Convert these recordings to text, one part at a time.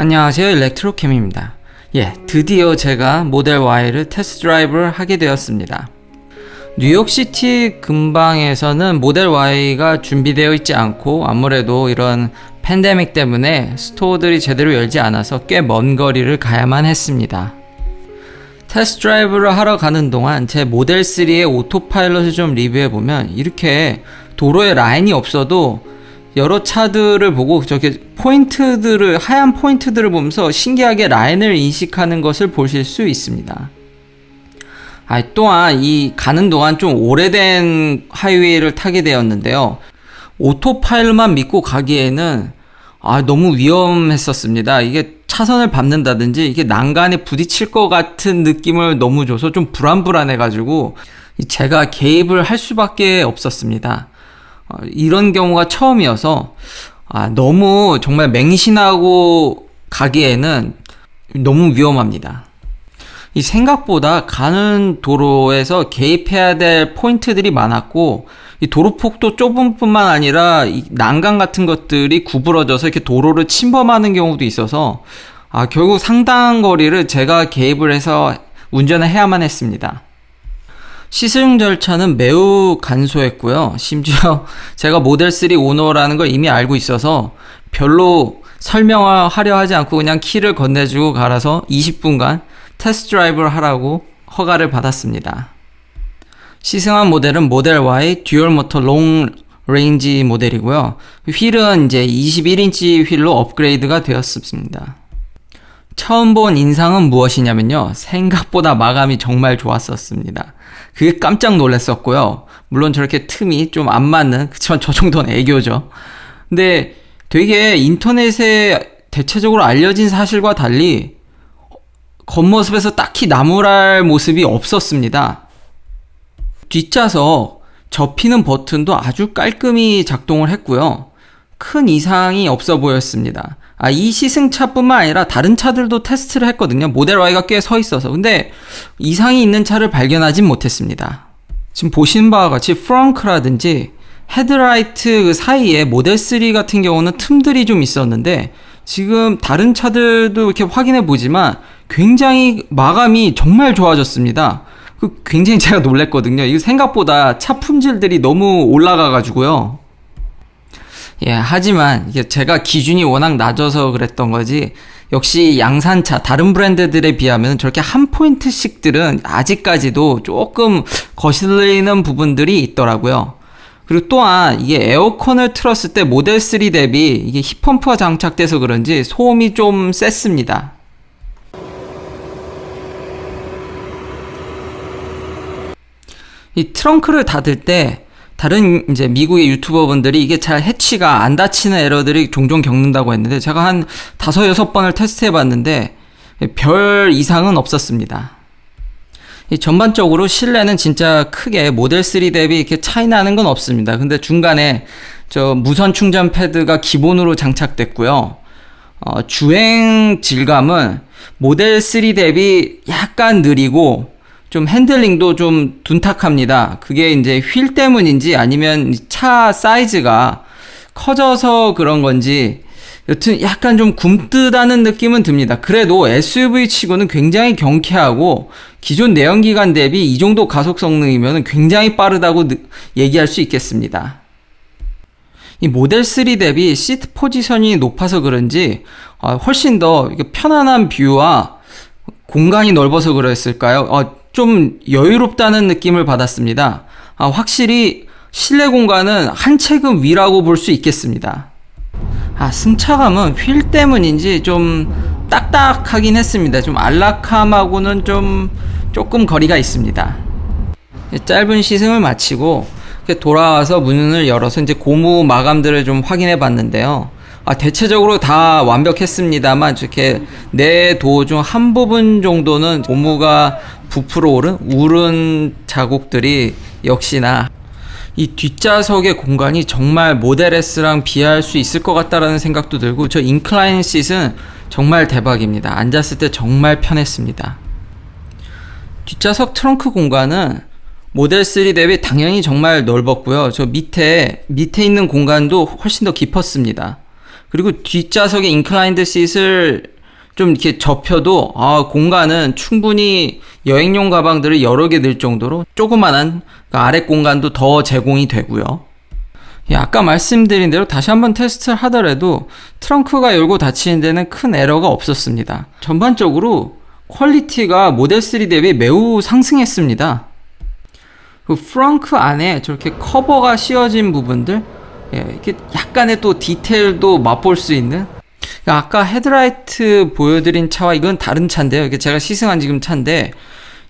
안녕하세요 일렉트로캠입니다. 예 드디어 제가 모델 Y를 테스트 드라이브를 하게 되었습니다. 뉴욕시티 근방에서는 모델 Y가 준비되어 있지 않고 아무래도 이런 팬데믹 때문에 스토어들이 제대로 열지 않아서 꽤 먼 거리를 가야만 했습니다. 테스트 드라이브를 하러 가는 동안 제 모델 3의 오토파일럿을 좀 리뷰해 보면 이렇게 도로에 라인이 없어도 여러 차들을 보고 저렇게 포인트들을 하얀 포인트들을 보면서 신기하게 라인을 인식하는 것을 보실 수 있습니다. 아, 또한 이 가는 동안 좀 오래된 하이웨이를 타게 되었는데요. 오토파일만 믿고 가기에는 아, 너무 위험했었습니다. 이게 차선을 밟는다든지 이게 난간에 부딪힐 것 같은 느낌을 너무 줘서 좀 불안불안해가지고 제가 개입을 할 수밖에 없었습니다. 어, 이런 경우가 처음이어서 아, 너무 정말 맹신하고 가기에는 너무 위험합니다. 이 생각보다 가는 도로에서 개입해야 될 포인트들이 많았고 이 도로폭도 좁은 뿐만 아니라 이 난간 같은 것들이 구부러져서 이렇게 도로를 침범하는 경우도 있어서 아, 결국 상당한 거리를 제가 개입을 해서 운전을 해야만 했습니다. 시승 절차는 매우 간소했고요. 심지어 제가 모델 3 오너라는 걸 이미 알고 있어서 별로 설명을 하려 하지 않고 그냥 키를 건네주고 갈아서 20분간 테스트 드라이브를 하라고 허가를 받았습니다. 시승한 모델은 모델 Y 듀얼 모터 롱 레인지 모델이고요. 휠은 이제 21인치 휠로 업그레이드가 되었습니다. 처음 본 인상은 무엇이냐면요. 생각보다 마감이 정말 좋았었습니다. 그게 깜짝 놀랐었고요. 물론 저렇게 틈이 좀 안 맞는, 그치만 저 정도는 애교죠. 근데 되게 인터넷에 대체적으로 알려진 사실과 달리 겉모습에서 딱히 나무랄 모습이 없었습니다. 뒷좌석 접히는 버튼도 아주 깔끔히 작동을 했고요. 큰 이상이 없어 보였습니다. 아, 이 시승차뿐만 아니라 다른 차들도 테스트를 했거든요. 모델 Y가 꽤 서 있어서. 근데 이상이 있는 차를 발견하진 못했습니다. 지금 보신 바와 같이 프렁크라든지 헤드라이트 그 사이에 모델 3 같은 경우는 틈들이 좀 있었는데 지금 다른 차들도 이렇게 확인해 보지만 굉장히 마감이 정말 좋아졌습니다. 그 굉장히 제가 놀랬거든요. 이거 생각보다 차 품질들이 너무 올라가 가지고요. 예, 하지만 이게 제가 기준이 워낙 낮아서 그랬던 거지. 역시 양산차 다른 브랜드들에 비하면 저렇게 한 포인트씩들은 아직까지도 조금 거슬리는 부분들이 있더라고요. 그리고 또한 이게 에어컨을 틀었을 때 모델 3 대비 이게 힙펌프가 장착돼서 그런지 소음이 좀 셌습니다. 이 트렁크를 닫을 때 다른 이제 미국의 유튜버분들이 이게 잘 해치가 안 닫히는 에러들이 종종 겪는다고 했는데 제가 한 다섯 여섯 번을 테스트해 봤는데 별 이상은 없었습니다. 전반적으로 실내는 진짜 크게 모델 3 대비 이렇게 차이 나는 건 없습니다. 근데 중간에 저 무선 충전 패드가 기본으로 장착됐고요. 어, 주행 질감은 모델 3 대비 약간 느리고 좀 핸들링도 좀 둔탁합니다. 그게 이제 휠 때문인지 아니면 차 사이즈가 커져서 그런 건지 여튼 약간 좀 굼뜨다는 느낌은 듭니다. 그래도 SUV 치고는 굉장히 경쾌하고 기존 내연기관 대비 이 정도 가속 성능이면 굉장히 빠르다고 얘기할 수 있겠습니다. 이 모델 3 대비 시트 포지션이 높아서 그런지 어, 훨씬 더 편안한 뷰와 공간이 넓어서 그랬을까요? 어, 좀 여유롭다는 느낌을 받았습니다. 아, 확실히 실내 공간은 한 채금 위라고 볼 수 있겠습니다. 아, 승차감은 휠 때문인지 좀 딱딱하긴 했습니다. 좀 안락함하고는 좀 조금 거리가 있습니다. 짧은 시승을 마치고 돌아와서 문을 열어서 이제 고무 마감들을 좀 확인해 봤는데요. 아, 대체적으로 다 완벽했습니다만 이렇게 내 도 중 한 부분 정도는 고무가 부풀어 오른 우른 자국들이 역시나 이 뒷좌석의 공간이 정말 모델 S랑 비할 수 있을 것 같다라는 생각도 들고 저 인클라인 싯은 정말 대박입니다. 앉았을 때 정말 편했습니다. 뒷좌석 트렁크 공간은 모델 3 대비 당연히 정말 넓었고요. 저 밑에 밑에 있는 공간도 훨씬 더 깊었습니다. 그리고 뒷좌석에 인클라인드 싯을 좀 이렇게 접혀도 아, 공간은 충분히 여행용 가방들을 여러 개 들 정도로 조그만한 그 아래 공간도 더 제공이 되고요. 예, 아까 말씀드린 대로 다시 한번 테스트를 하더라도 트렁크가 열고 닫히는 데는 큰 에러가 없었습니다. 전반적으로 퀄리티가 모델 3 대비 매우 상승했습니다. 그 프렁크 안에 저렇게 커버가 씌워진 부분들, 예, 이렇게 약간의 또 디테일도 맛볼 수 있는. 그러니까 아까 헤드라이트 보여드린 차와 이건 다른 차인데요. 이게 제가 시승한 지금 차인데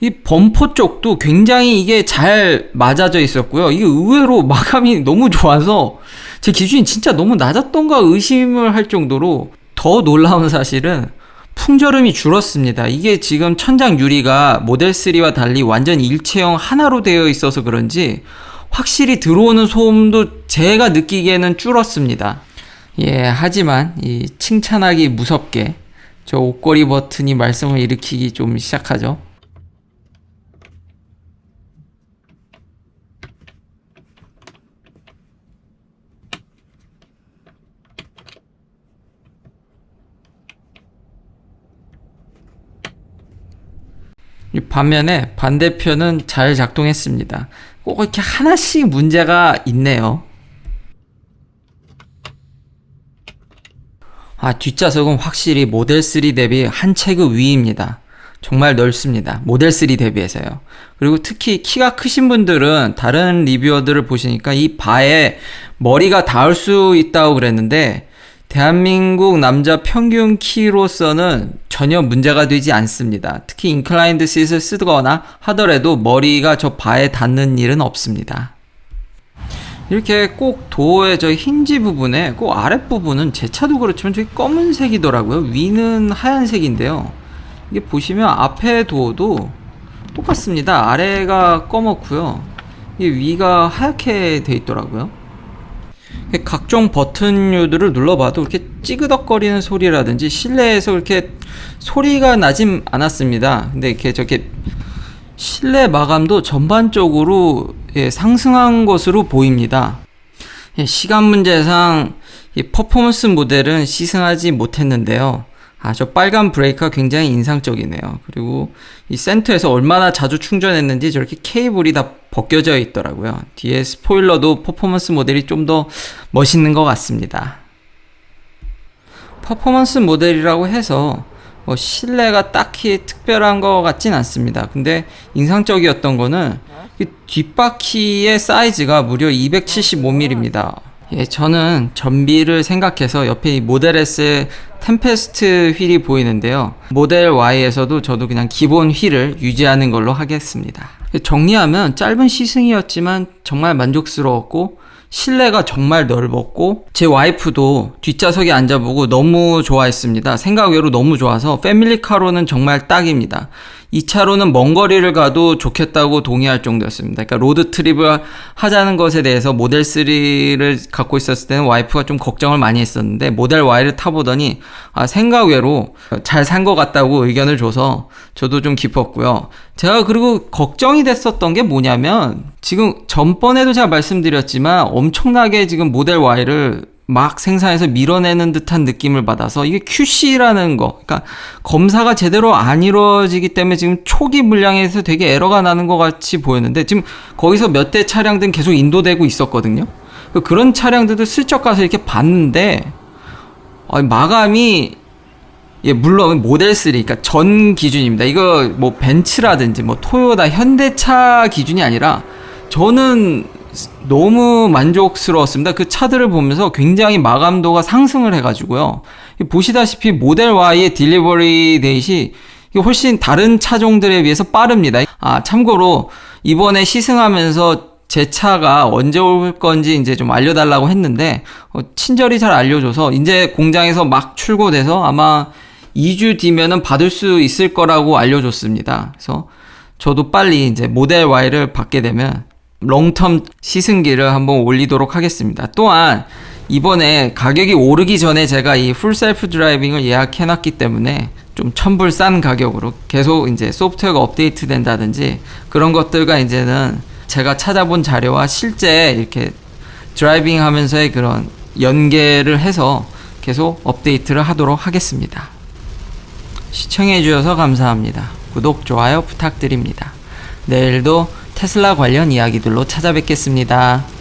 이 범퍼 쪽도 굉장히 이게 잘 맞아져 있었고요. 이게 의외로 마감이 너무 좋아서 제 기준이 진짜 너무 낮았던가 의심을 할 정도로 더 놀라운 사실은 풍절음이 줄었습니다. 이게 지금 천장 유리가 모델 3와 달리 완전 일체형 하나로 되어 있어서 그런지 확실히 들어오는 소음도 제가 느끼기에는 줄었습니다. 예, 하지만 이 칭찬하기 무섭게 저 옷걸이 버튼이 말썽을 일으키기 좀 시작하죠. 이 반면에 반대편은 잘 작동했습니다. 꼭 이렇게 하나씩 문제가 있네요. 아, 뒷좌석은 확실히 모델 3 대비 한 체급 위입니다. 정말 넓습니다. 모델 3 대비해서요. 그리고 특히 키가 크신 분들은 다른 리뷰어들을 보시니까 이 바에 머리가 닿을 수 있다고 그랬는데 대한민국 남자 평균 키로서는 전혀 문제가 되지 않습니다. 특히 인클라인드 싯을 쓰거나 하더라도 머리가 저 바에 닿는 일은 없습니다. 이렇게 꼭 도어의 저 힌지 부분에 꼭 아랫부분은 제 차도 그렇지만 저기 검은색이더라고요. 위는 하얀색인데요. 이게 보시면 앞에 도어도 똑같습니다. 아래가 검었고요. 이 위가 하얗게 돼 있더라고요. 각종 버튼류들을 눌러봐도 이렇게 찌그덕거리는 소리라든지 실내에서 그렇게 소리가 나진 않았습니다. 근데 이렇게 저렇게 실내 마감도 전반적으로 예, 상승한 것으로 보입니다. 예, 시간 문제상 이 퍼포먼스 모델은 시승하지 못했는데요. 아, 저 빨간 브레이크가 굉장히 인상적이네요. 그리고 이 센터에서 얼마나 자주 충전했는지 저렇게 케이블이 다 벗겨져 있더라고요. 뒤에 스포일러도 퍼포먼스 모델이 좀 더 멋있는 것 같습니다. 퍼포먼스 모델이라고 해서 뭐 실내가 딱히 특별한 것 같진 않습니다. 근데 인상적이었던 거는 이 뒷바퀴의 사이즈가 무려 275mm입니다. 예, 저는 전비를 생각해서 옆에 이 모델 S의 템페스트 휠이 보이는데요. 모델 Y에서도 저도 그냥 기본 휠을 유지하는 걸로 하겠습니다. 정리하면 짧은 시승이었지만 정말 만족스러웠고 실내가 정말 넓었고 제 와이프도 뒷좌석에 앉아보고 너무 좋아했습니다. 생각 외로 너무 좋아서 패밀리카로는 정말 딱입니다. 이 차로는 먼 거리를 가도 좋겠다고 동의할 정도였습니다. 그러니까 로드 트립을 하자는 것에 대해서 모델 3를 갖고 있었을 때는 와이프가 좀 걱정을 많이 했었는데 모델 Y를 타보더니 아, 생각 외로 잘 산 것 같다고 의견을 줘서 저도 좀 기뻤고요. 제가 그리고 걱정이 됐었던 게 뭐냐면 지금 전번에도 제가 말씀드렸지만 엄청나게 지금 모델 Y를 막 생산해서 밀어내는 듯한 느낌을 받아서 이게 QC라는 거, 그러니까 검사가 제대로 안 이루어지기 때문에 지금 초기 물량에서 되게 에러가 나는 것 같이 보였는데 지금 거기서 몇 대 차량들은 계속 인도되고 있었거든요. 그런 차량들도 슬쩍 가서 이렇게 봤는데 마감이 예, 물론 모델 3, 그러니까 전 기준입니다. 이거 뭐 벤츠라든지 뭐 토요타, 현대차 기준이 아니라 저는 너무 만족스러웠습니다. 그 차들을 보면서 굉장히 마감도가 상승을 해가지고요. 보시다시피 모델 Y의 딜리버리 데이시 훨씬 다른 차종들에 비해서 빠릅니다. 아, 참고로 이번에 시승하면서 제 차가 언제 올 건지 이제 좀 알려달라고 했는데, 어, 친절히 잘 알려줘서 이제 공장에서 막 출고돼서 아마 2주 뒤면은 받을 수 있을 거라고 알려줬습니다. 그래서 저도 빨리 이제 모델 Y를 받게 되면 롱텀 시승기를 한번 올리도록 하겠습니다. 또한 이번에 가격이 오르기 전에 제가 이 풀셀프 드라이빙을 예약해놨기 때문에 좀 천불 싼 가격으로 계속 이제 소프트웨어가 업데이트 된다든지 그런 것들과 이제는 제가 찾아본 자료와 실제 이렇게 드라이빙 하면서의 그런 연계를 해서 계속 업데이트를 하도록 하겠습니다. 시청해주셔서 감사합니다. 구독, 좋아요 부탁드립니다. 내일도 테슬라 관련 이야기들로 찾아뵙겠습니다.